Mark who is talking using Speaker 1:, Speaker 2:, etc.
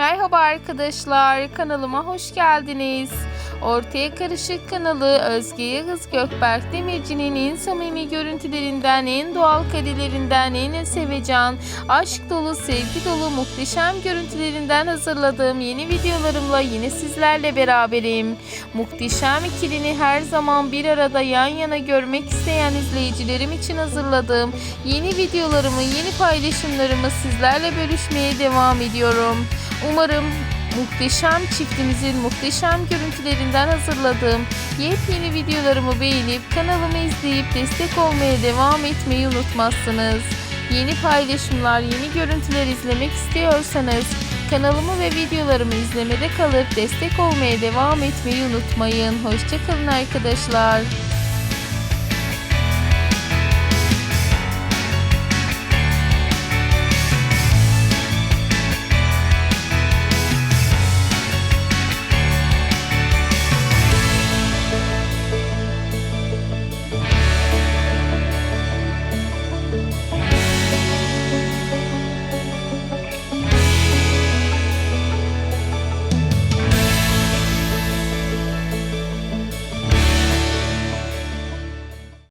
Speaker 1: Merhaba arkadaşlar, kanalıma hoş geldiniz. Ortaya Karışık kanalı Özge Yağız Gökberk Demirci'nin en samimi görüntülerinden, en doğal karelerinden, en sevecen, aşk dolu, sevgi dolu, muhteşem görüntülerinden hazırladığım yeni videolarımla yine sizlerle beraberim. Muhteşem ikilini her zaman bir arada yan yana görmek isteyen izleyicilerim için hazırladığım yeni videolarımı, yeni paylaşımlarımı sizlerle bölüşmeye devam ediyorum. Umarım muhteşem çiftimizin muhteşem görüntülerinden hazırladığım yepyeni videolarımı beğenip kanalımı izleyip destek olmaya devam etmeyi unutmazsınız. Yeni paylaşımlar, yeni görüntüler izlemek istiyorsanız kanalımı ve videolarımı izlemede kalıp destek olmaya devam etmeyi unutmayın. Hoşçakalın arkadaşlar.